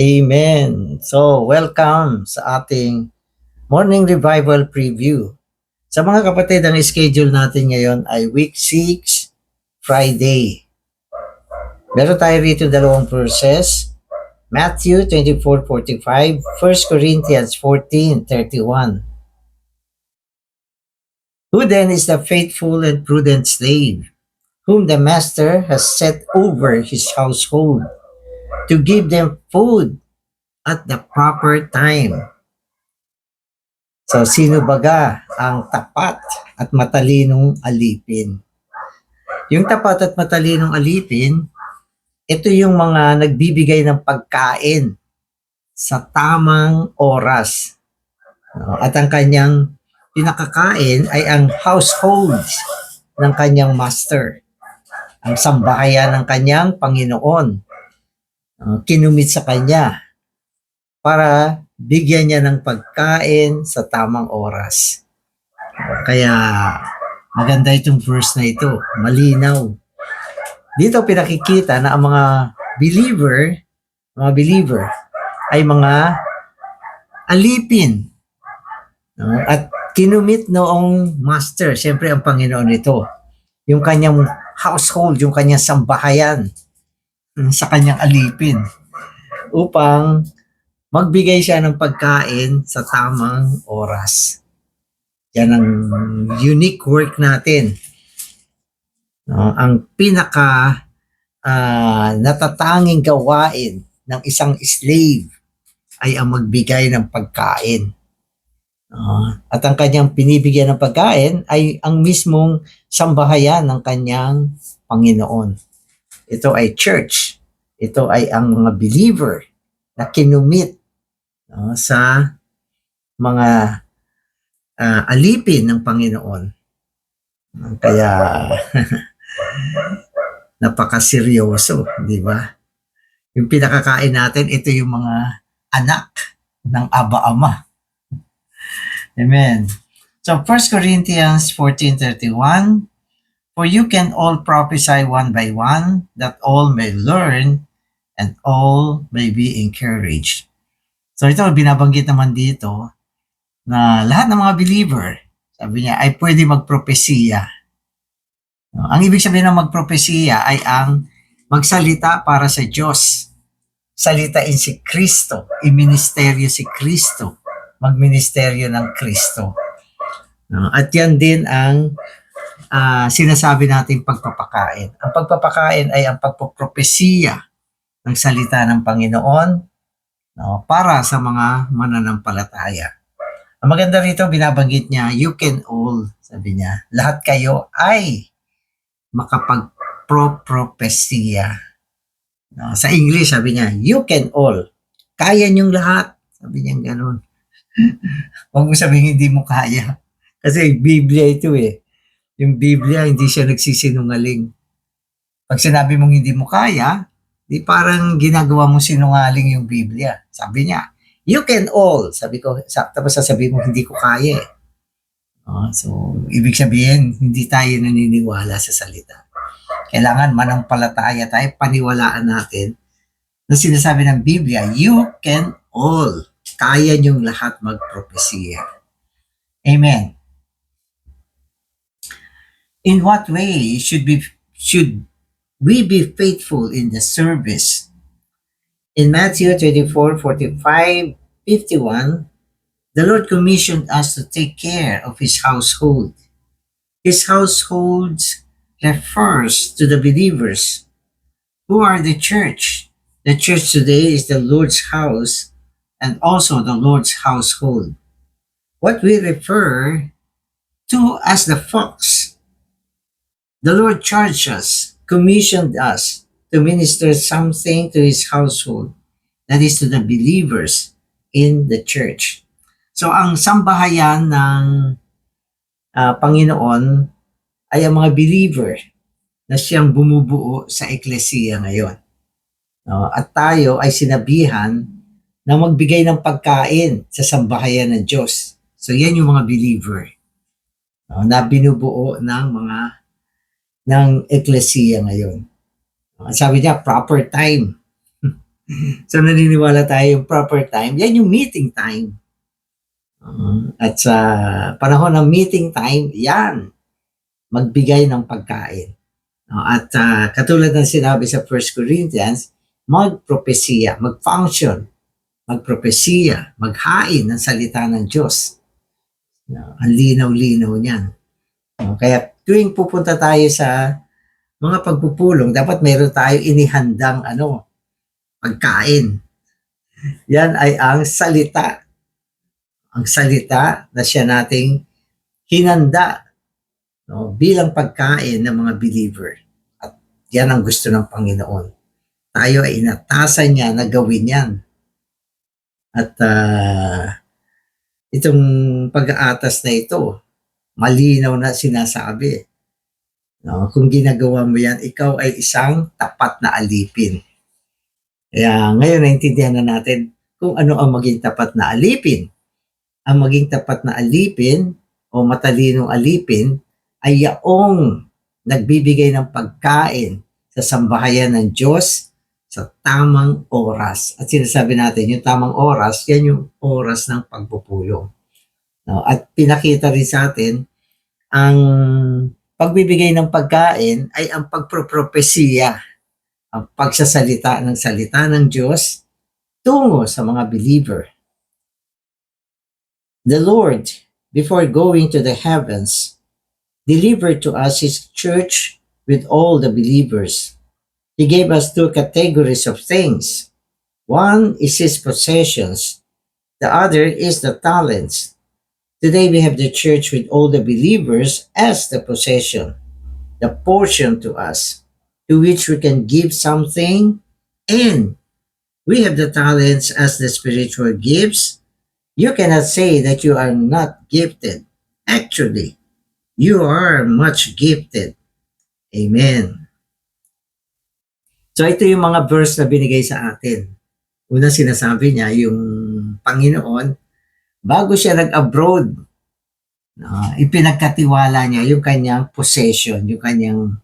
Amen. So, welcome sa ating morning revival preview. Sa mga kapatid, ang schedule natin ngayon ay week 6, Friday. Meron tayo rito dalawang verses. Matthew 24:45, 1 Corinthians 14:31. Who then is the faithful and prudent slave, whom the master has set over his household, to give them food at the proper time? So, sino baga ang tapat at matalinong alipin? Yung tapat at matalinong alipin, ito yung mga nagbibigay ng pagkain sa tamang oras. At ang kanyang pinakakain ay ang households ng kanyang master. Ang sambahayan ng kanyang Panginoon. Uh, kinumit sa kanya para bigyan niya ng pagkain sa tamang oras. Kaya maganda itong verse na ito. Malinaw. Dito pinakikita na ang mga believer, mga believer ay mga alipin. No? At kinumit noong master, siyempre ang Panginoon ito. Yung kanyang household, yung kanyang sambahayan sa kanyang alipin upang magbigay siya ng pagkain sa tamang oras. Yan ang unique work natin. No, ang pinaka ah, natatanging gawain ng isang slave ay ang magbigay ng pagkain. No, at ang kanyang pinibigyan ng pagkain ay ang mismong sambahayan ng kanyang Panginoon. Ito ay church. Ito ay ang mga believer na kinumit no, sa mga ah, alipin ng Panginoon. Kaya napakaseryoso, di ba? Yung pinakakain natin, ito yung mga anak ng Aba-ama. Amen. So 1 Corinthians 14.31 For you can all prophesy one by one, that all may learn and all may be encouraged. So ito, binabanggit naman dito na lahat ng mga believer, sabi niya, ay pwede magpropesiya. No, Ang ibig sabihin ng magpropesiya ay ang magsalita para sa Diyos. Salitain si Kristo, iministeryo si Kristo, magministeryo ng Kristo. No, At yan din ang ah, sinasabi nating pagpapakain. Ang pagpapakain ay ang pagpapropesiya ng salita ng Panginoon no, para sa mga mananampalataya. Ang maganda rito, binabanggit niya, you can all, sabi niya, lahat kayo ay makapag-propropesiya. No, sa English, sabi niya, you can all. Kaya niyong lahat. Sabi niya ganun. Huwag mo sabihin hindi mo kaya. Kasi Biblia ito eh. Yung Biblia, hindi siya nagsisinungaling. Pag sinabi mong hindi mo kaya, di parang ginagawa mo sinungaling yung Biblia. Sabi niya, you can all. Sabi ko, tapos sasabihin mo, hindi ko kaya eh. Ah, so, ibig sabihin, hindi tayo naniniwala sa salita. Kailangan manampalataya tayo, paniwalaan natin na sinasabi ng Biblia, you can all. Kaya niyong lahat magpropesiya. Amen. In what way should be should we be faithful in the service? In Matthew 24, 45, 51, the Lord commissioned us to take care of his household. His household refers to the believers who are the church. The church today is the Lord's house and also the Lord's household. What we refer to as the fox. The Lord charged us, commissioned us to minister something to his household, that is to the believers in the church. So ang sambahayan ng ah, Panginoon ay ang mga believer na siyang bumubuo sa eklesiya ngayon. No? At tayo ay sinabihan na magbigay ng pagkain sa sambahayan ng Diyos. So yan yung mga believer no? na binubuo ng mga ng eklesiya ngayon. Sabi niya, proper time. so naniniwala tayo yung proper time. Yan yung meeting time. Uh, at sa panahon ng meeting time, yan, magbigay ng pagkain. Uh, at uh, katulad ng sinabi sa 1 Corinthians, magpropesiya, mag-function, magpropesiya, maghain ng salita ng Diyos. Uh, ang linaw-linaw niyan. Uh, kaya tuwing pupunta tayo sa mga pagpupulong, dapat meron tayo inihandang ano, pagkain. Yan ay ang salita. Ang salita na siya nating hinanda no, bilang pagkain ng mga believer. At yan ang gusto ng Panginoon. Tayo ay inatasan niya na gawin yan. At uh, itong pag-aatas na ito, malinaw na sinasabi. No, kung ginagawa mo yan, ikaw ay isang tapat na alipin. Kaya ngayon naintindihan na natin kung ano ang maging tapat na alipin. Ang maging tapat na alipin o matalinong alipin ay yaong nagbibigay ng pagkain sa sambahayan ng Diyos sa tamang oras. At sinasabi natin, yung tamang oras, yan yung oras ng pagpupulong. No? At pinakita rin sa atin, ang pagbibigay ng pagkain ay ang pagpropropesiya, ang pagsasalita ng salita ng Diyos tungo sa mga believer. The Lord, before going to the heavens, delivered to us His church with all the believers. He gave us two categories of things. One is His possessions, the other is the talents. Today we have the church with all the believers as the possession, the portion to us, to which we can give something, and we have the talents as the spiritual gifts. You cannot say that you are not gifted. Actually, you are much gifted. Amen. So ito yung mga verse na binigay sa atin. Una sinasabi niya, yung Panginoon, bago siya nag-abroad, no, ipinagkatiwala niya yung kanyang possession, yung kanyang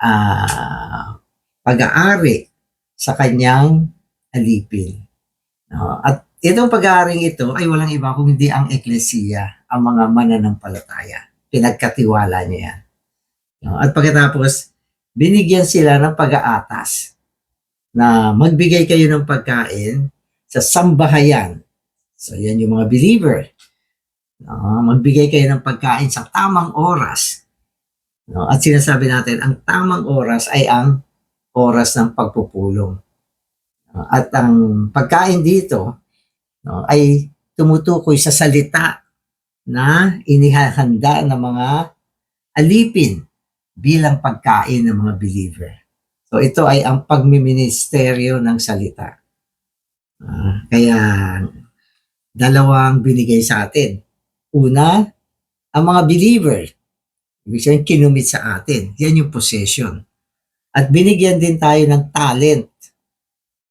ah, pag-aari sa kanyang alipin. No, at itong pag-aaring ito ay walang iba kung hindi ang eklesiya, ang mga mananampalataya. Pinagkatiwala niya yan. No, at pagkatapos, binigyan sila ng pag-aatas na magbigay kayo ng pagkain sa sambahayan. So, yan yung mga believer. No, magbigay kayo ng pagkain sa tamang oras. No, at sinasabi natin, ang tamang oras ay ang oras ng pagpupulong. No, at ang pagkain dito no, ay tumutukoy sa salita na inihahanda ng mga alipin bilang pagkain ng mga believer. So ito ay ang pagmiministeryo ng salita. Ah, kaya dalawang binigay sa atin. Una, ang mga believer. Ibig sabihin, kinumit sa atin. Yan yung possession. At binigyan din tayo ng talent.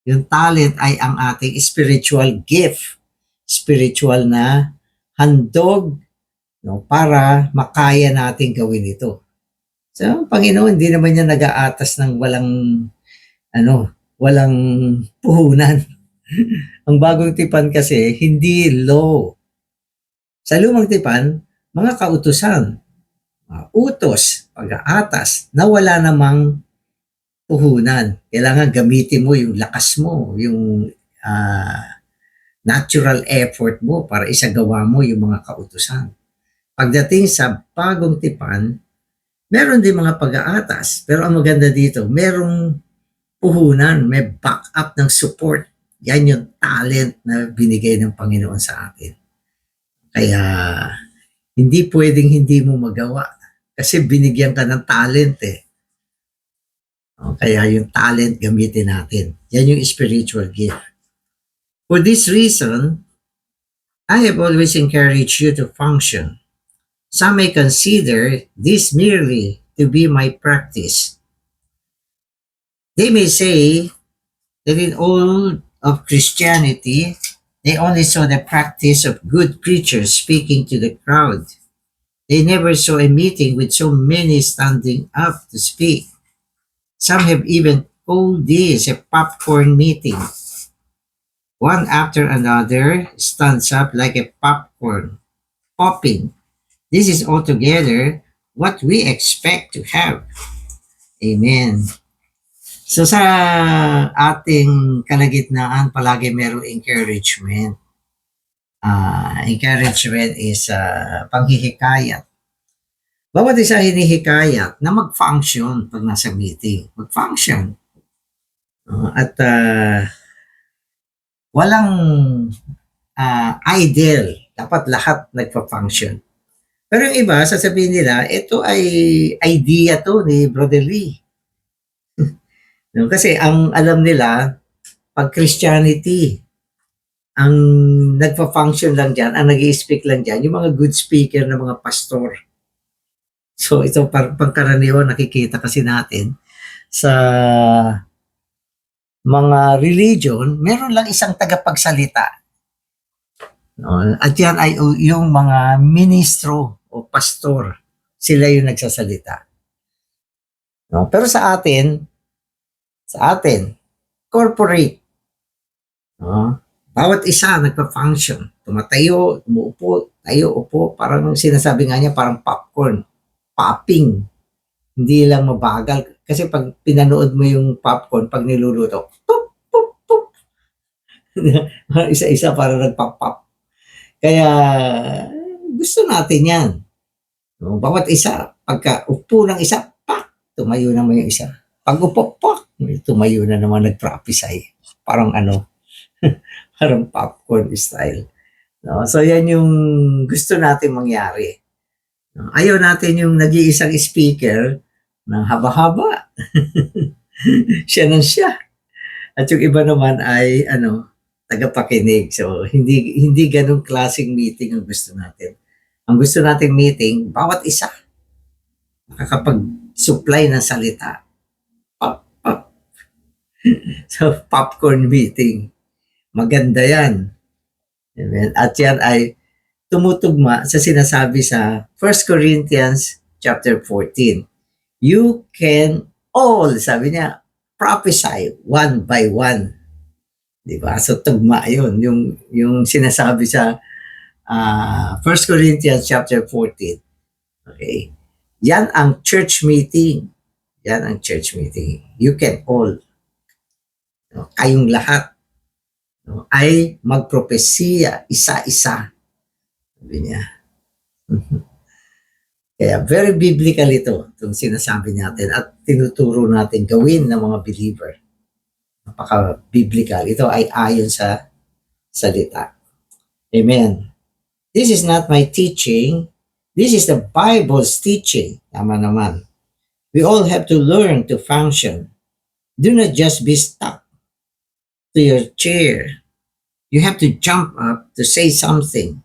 Yung talent ay ang ating spiritual gift. Spiritual na handog no, para makaya natin gawin ito. So, ang Panginoon, hindi naman niya nag-aatas ng walang, ano, walang puhunan. ang bagong tipan kasi, hindi law. Sa lumang tipan, mga kautusan, mga utos, pag-aatas, na wala namang puhunan. Kailangan gamitin mo yung lakas mo, yung ah, natural effort mo para isagawa mo yung mga kautusan. Pagdating sa bagong tipan, meron din mga pag-aatas. Pero ang maganda dito, merong puhunan, may backup ng support. Yan yung talent na binigay ng Panginoon sa atin. Kaya, hindi pwedeng hindi mo magawa. Kasi binigyan ka ng talent eh. Kaya yung talent gamitin natin. Yan yung spiritual gift. For this reason, I have always encouraged you to function. Some may consider this merely to be my practice. They may say that in all of Christianity, they only saw the practice of good preachers speaking to the crowd. They never saw a meeting with so many standing up to speak. Some have even called this a popcorn meeting. one after another stands up like a popcorn, popping. This is altogether what we expect to have. Amen. So sa ating kalagitnaan, palagi merong encouragement. Ah, encouragement is uh, panghihikayat. Bawat isa hinihikayat na mag-function pag nasa meeting. Mag-function. Uh, at ah, walang ah, ideal. Dapat lahat nagpa-function. Pero yung iba, sasabihin nila, ito ay idea to ni Brother Lee. Kasi ang alam nila, pag Christianity, ang nagpa-function lang dyan, ang nag speak lang dyan, yung mga good speaker na mga pastor. So ito par pangkaraniwan nakikita kasi natin sa mga religion, meron lang isang tagapagsalita. No? At yan ay yung mga ministro o pastor. Sila yung nagsasalita. No? Pero sa atin, sa atin, corporate. No? Bawat isa nagpa-function. Tumatayo, umuupo, tayo, upo. Parang sinasabi nga niya, parang popcorn. Popping. Hindi lang mabagal. Kasi pag pinanood mo yung popcorn, pag niluluto, pop, pop, pop. Isa-isa para nagpop-pop. Kaya gusto natin yan. No, bawat isa, pagka upo ng isa, pak, tumayo naman yung isa. Pag upo, pak, tumayo na naman nag-prophesy. Parang ano, parang popcorn style. No? So yan yung gusto natin mangyari. Ayaw natin yung nag-iisang speaker ng haba-haba. siya nang siya. At yung iba naman ay ano, tagapakinig. So hindi hindi ganung klaseng meeting ang gusto natin. Ang gusto nating meeting, bawat isa nakakapag-supply ng salita. So popcorn meeting. Maganda yan. Amen. At yan ay tumutugma sa sinasabi sa 1 Corinthians chapter 14. You can all, sabi niya, prophesy one by one. Di ba? So tugma yun. Yung, yung sinasabi sa uh, 1 Corinthians chapter 14. Okay. Yan ang church meeting. Yan ang church meeting. You can all. No, kayong lahat no, ay magpropesiya isa-isa. Sabi niya. Kaya very biblical ito, itong sinasabi natin at tinuturo natin gawin ng mga believer. Napaka-biblical. Ito ay ayon sa salita. Amen. This is not my teaching. This is the Bible's teaching. Tama naman. We all have to learn to function. Do not just be stuck to your chair. You have to jump up to say something.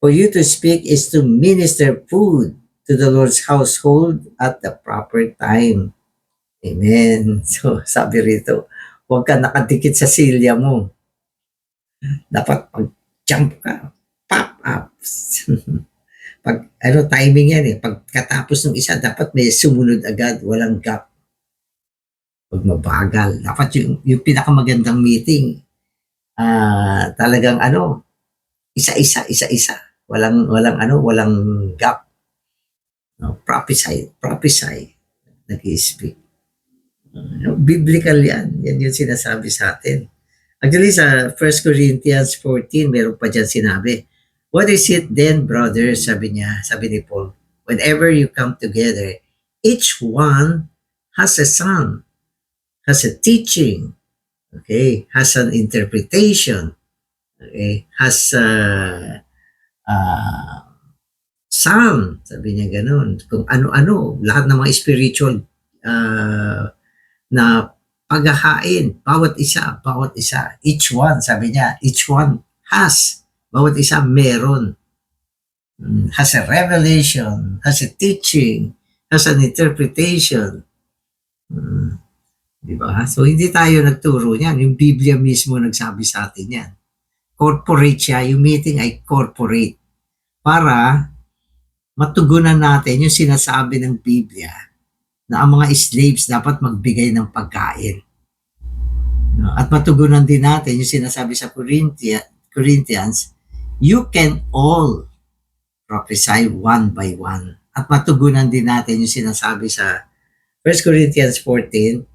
For you to speak is to minister food to the Lord's household at the proper time. Amen. So, sabi rito, huwag ka nakadikit sa silya mo. Dapat pag-jump ka, pop up. Pag, ano, timing yan eh. Pagkatapos ng isa, dapat may sumunod agad, walang gap. Huwag mabagal. Dapat yung, yung pinakamagandang meeting, ah talagang ano, isa-isa, isa-isa. Walang, walang ano, walang gap. No, prophesy, prophesy. Nag-i-speak. No, biblical yan. Yan yung sinasabi sa atin. Actually, sa 1 Corinthians 14, meron pa dyan sinabi, What is it then, brothers? Sabi niya, sabi ni Paul, whenever you come together, each one has a son, has a teaching, okay, has an interpretation, okay, has a, uh, some, sabi niya ganun, kung ano-ano, lahat ng mga spiritual uh, na paghahain, bawat isa, bawat isa, each one, sabi niya, each one has, bawat isa meron. Mm, Has a revelation, has a teaching, has an interpretation. Mm, Di ba? So, hindi tayo nagturo niyan. Yung Biblia mismo nagsabi sa atin yan. Corporate siya. Yung meeting ay corporate. Para matugunan natin yung sinasabi ng Biblia na ang mga slaves dapat magbigay ng pagkain. At matugunan din natin yung sinasabi sa Corinthia, Corinthians, you can all prophesy one by one. At matugunan din natin yung sinasabi sa 1 Corinthians 14,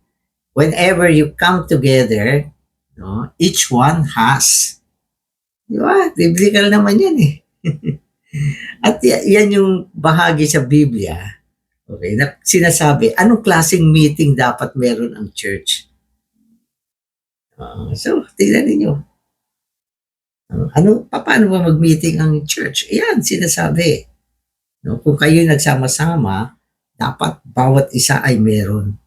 whenever you come together, no, each one has. Di ba? Biblical naman yan eh. At yan yung bahagi sa Biblia, okay, na sinasabi, anong klaseng meeting dapat meron ang church? Ah, so, tingnan ninyo. Ah, ano, pa- paano ba mag-meeting ang church? Ayan, sinasabi. No, kung kayo nagsama-sama, dapat bawat isa ay meron.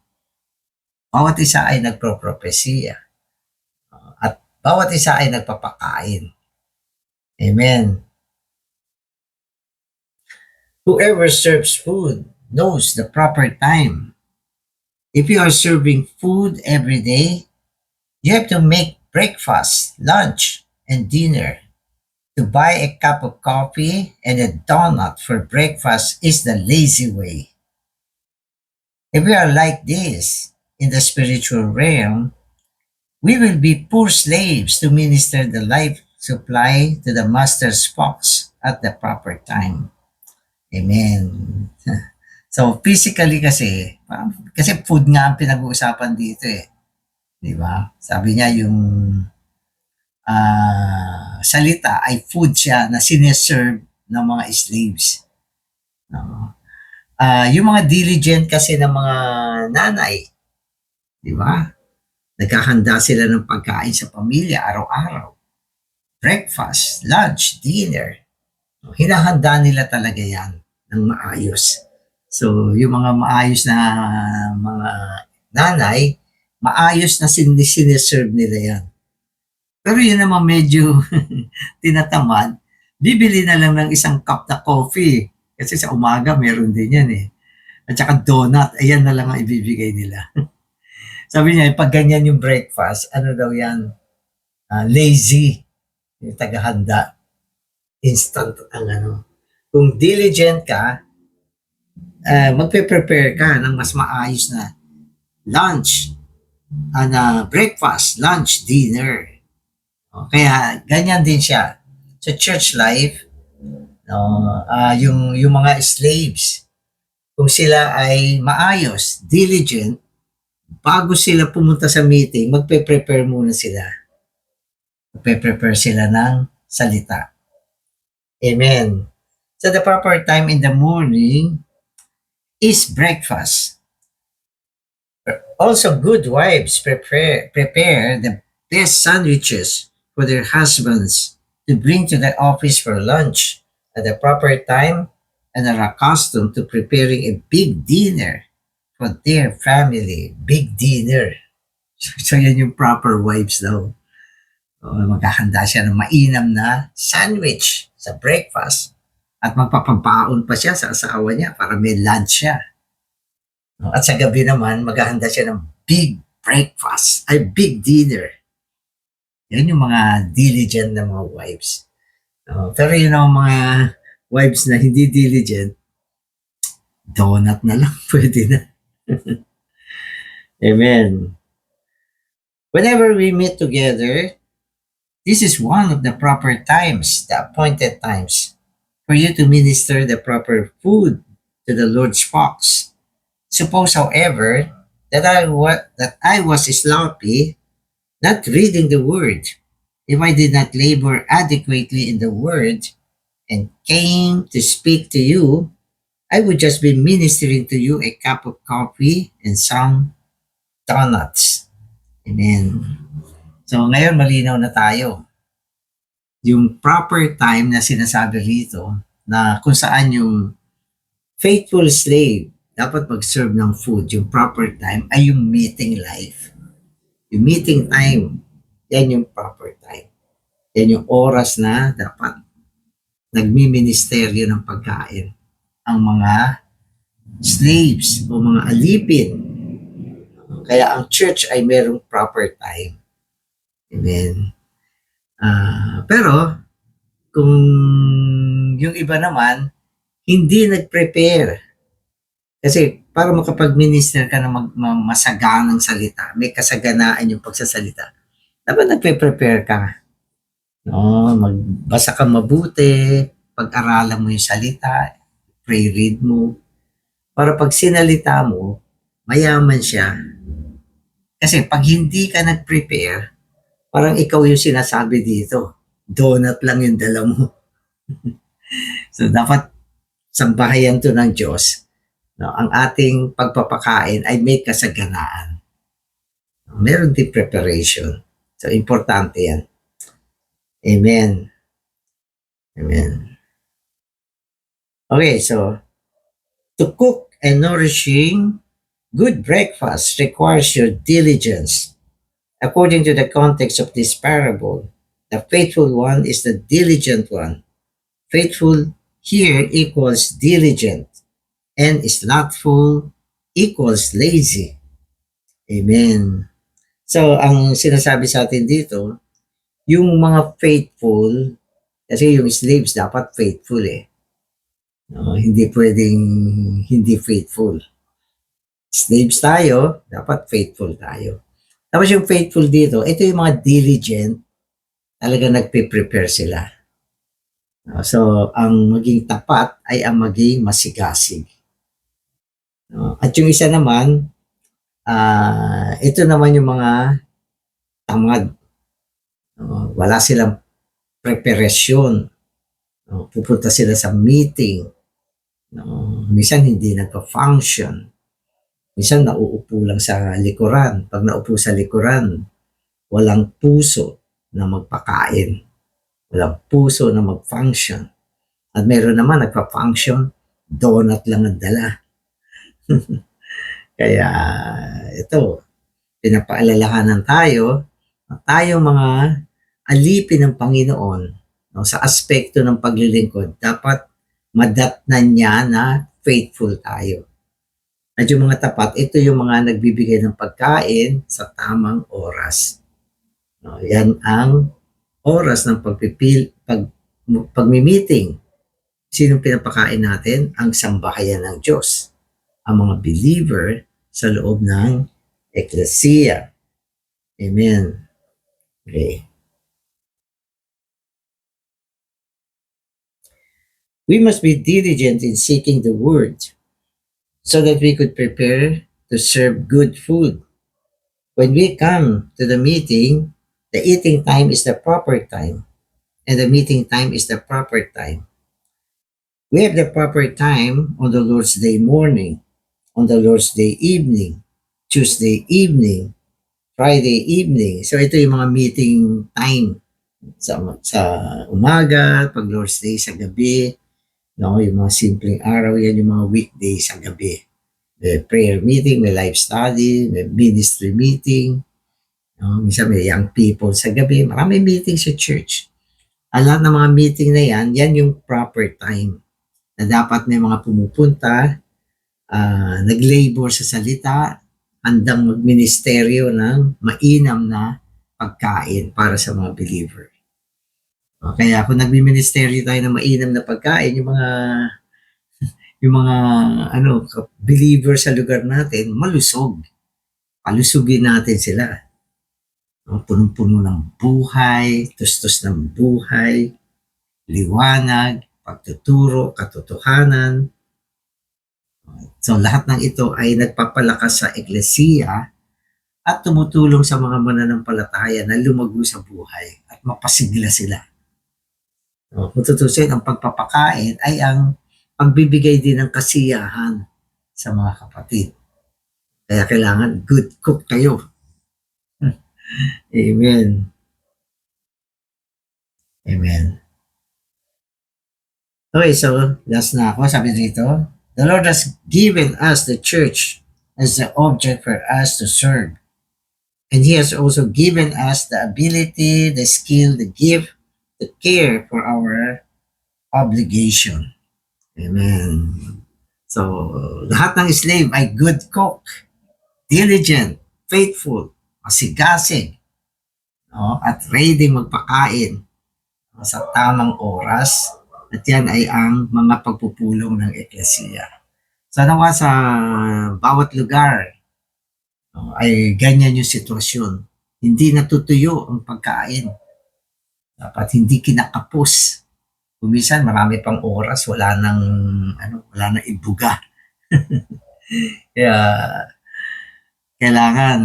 Bawat isa ay nagpropropesiya. Ah, at bawat isa ay nagpapakain. Amen. Whoever serves food knows the proper time. If you are serving food every day, you have to make breakfast, lunch, and dinner. To buy a cup of coffee and a donut for breakfast is the lazy way. If we are like this in the spiritual realm, we will be poor slaves to minister the life supply to the master's fox at the proper time. Amen. So, physically kasi, kasi food nga ang pinag-uusapan dito eh. Di ba? Sabi niya yung ah, salita ay food siya na sineserve ng mga slaves. No? Ah, yung mga diligent kasi ng mga nanay, di ba? Nagkahanda sila ng pagkain sa pamilya araw-araw. Breakfast, lunch, dinner. Hinahanda nila talaga yan ng maayos. So, yung mga maayos na mga nanay, maayos na sin sineserve nila yan. Pero yun naman medyo tinatamad, bibili na lang ng isang cup na coffee. Kasi sa umaga meron din yan eh. At saka donut, ayan na lang ang ibibigay nila. Sabi niya, pag ganyan yung breakfast, ano daw yan? Ah, lazy. Yung tagahanda. Instant ang ano. Kung diligent ka, uh, magpe-prepare ka ng mas maayos na lunch, uh, na breakfast, lunch, dinner. O, kaya ganyan din siya. Sa church life, no, ah, yung, yung mga slaves, kung sila ay maayos, diligent, bago sila pumunta sa meeting, magpe-prepare muna sila. Magpe-prepare sila ng salita. Amen. So the proper time in the morning is breakfast. Also, good wives prepare prepare the best sandwiches for their husbands to bring to the office for lunch at the proper time and are accustomed to preparing a big dinner for their family. Big dinner. So, yan yung proper wives daw. O, maghahanda siya ng mainam na sandwich sa breakfast at magpapabaon pa siya sa asawa niya para may lunch siya. No, At sa gabi naman, maghahanda siya ng big breakfast, ay big dinner. Yan yung mga diligent na mga wives. No, pero yun ang mga wives na hindi diligent, donut na lang pwede na. Amen. Whenever we meet together, this is one of the proper times, the appointed times, for you to minister the proper food to the Lord's fox. Suppose, however, that I wa- that I was sloppy, not reading the word. If I did not labor adequately in the word and came to speak to you, I would just be ministering to you a cup of coffee and some donuts. Amen. So ngayon malinaw na tayo. Yung proper time na sinasabi rito na kung saan yung faithful slave dapat mag-serve ng food. Yung proper time ay yung meeting life. Yung meeting time, yan yung proper time. Yan yung oras na dapat nagmi-ministeryo ng pagkain ang mga slaves o mga alipin. Kaya ang church ay merong proper time. Amen. Ah, pero kung yung iba naman hindi nag-prepare kasi para makapag-minister ka ng mag, ma- masaganang salita, may kasaganaan yung pagsasalita, dapat nagpe-prepare ka. No, magbasa ka mabuti, pag-aralan mo yung salita, pray read mo, para pag sinalita mo, mayaman siya. Kasi pag hindi ka nag-prepare, parang ikaw yung sinasabi dito. Donut lang yung dala mo. so dapat sambahayan to ng Diyos. No, ang ating pagpapakain ay may kasaganaan. Meron din preparation. So importante yan. Amen. Amen. Okay, so to cook a nourishing good breakfast requires your diligence. According to the context of this parable, the faithful one is the diligent one. Faithful here equals diligent, and slothful equals lazy. Amen. So, ang sinasabi sa atin dito, yung mga faithful, kasi yung slaves dapat faithful eh. No, hindi pwedeng hindi faithful. Slaves tayo, dapat faithful tayo. Tapos yung faithful dito, ito yung mga diligent, talaga nagpe-prepare sila. No, So, ang maging tapat ay ang maging masigasig. No, At yung isa naman, ah ito naman yung mga tamad. No, Wala silang preparasyon. No, Pupunta sila sa meeting. No, minsan hindi nagpa-function. Minsan nauupo lang sa likuran. Pag naupo sa likuran, walang puso na magpakain. Walang puso na mag-function. At meron naman nagpa-function, donut lang ang dala. Kaya ito, pinapaalalahanan tayo na tayo mga alipin ng Panginoon no, sa aspekto ng paglilingkod, dapat madatnan niya na faithful tayo. At yung mga tapat, ito yung mga nagbibigay ng pagkain sa tamang oras. No, yan ang oras ng pagpipil, pag, pagmi-meeting. Sinong pinapakain natin? Ang sambahayan ng Diyos. Ang mga believer sa loob ng Ecclesia. Amen. Okay. We must be diligent in seeking the word so that we could prepare to serve good food. When we come to the meeting, the eating time is the proper time, and the meeting time is the proper time. We have the proper time on the Lord's Day morning, on the Lord's Day evening, Tuesday evening, Friday evening. So ito yung mga meeting time sa, sa umaga, pag Lord's Day sa gabi, no, yung mga simpleng araw, yan yung mga weekday sa gabi. May prayer meeting, may life study, may ministry meeting, no, minsan may young people sa gabi, marami meeting sa church. Ang lahat ng mga meeting na yan, yan yung proper time na dapat may mga pumupunta, ah, nag-labor sa salita, handang magministeryo ng mainam na pagkain para sa mga believer. O, Kaya kung nagmi-ministeryo tayo ng mainam na pagkain, yung mga yung mga ano believer sa lugar natin malusog. Palusugin natin sila. No, punong-puno ng buhay, tustos ng buhay, liwanag, pagtuturo, katotohanan. So lahat ng ito ay nagpapalakas sa eklesiya at tumutulong sa mga mananampalataya na lumago sa buhay at mapasigla sila. No, kung tutusin, ang pagpapakain ay ang pagbibigay din ng kasiyahan sa mga kapatid. Kaya kailangan good cook kayo. Amen. Amen. Okay, so last na ako. Sabi dito, The Lord has given us the church as the object for us to serve. And He has also given us the ability, the skill, the gift, the care for our obligation. Amen. So, lahat ng slave ay good cook, diligent, faithful, masigasig, no? at ready magpakain sa tamang oras. At yan ay ang mga pagpupulong ng eklesiya. Sanawa sa bawat lugar no, ay ganyan yung sitwasyon. Hindi natutuyo ang pagkain. Dapat hindi kinakapos. Kumisan marami pang oras, wala nang ano, wala nang ibuga. Kaya kailangan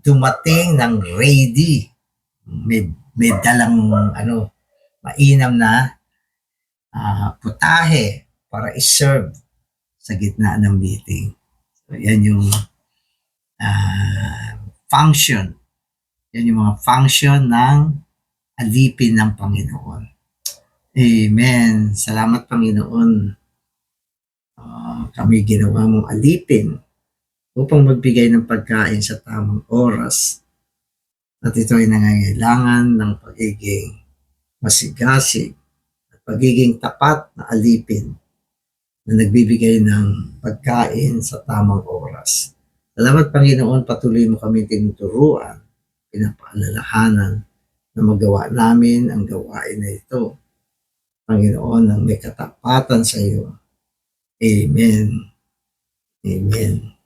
dumating ng ready. May, may dalang ano, mainam na ah, putahe para iserve sa gitna ng meeting. So, yan yung ah, function. Yan yung mga function ng alipin ng Panginoon. Amen. Salamat Panginoon. Ah, kami ginawa mong alipin upang magbigay ng pagkain sa tamang oras. At ito ay nangangailangan ng pagiging masigasig at pagiging tapat na alipin na nagbibigay ng pagkain sa tamang oras. Salamat Panginoon, patuloy mo kami tinuturuan, pinapaalalahanan na magawa namin ang gawain na ito. Panginoon, ng may katapatan sa iyo. Amen. Amen.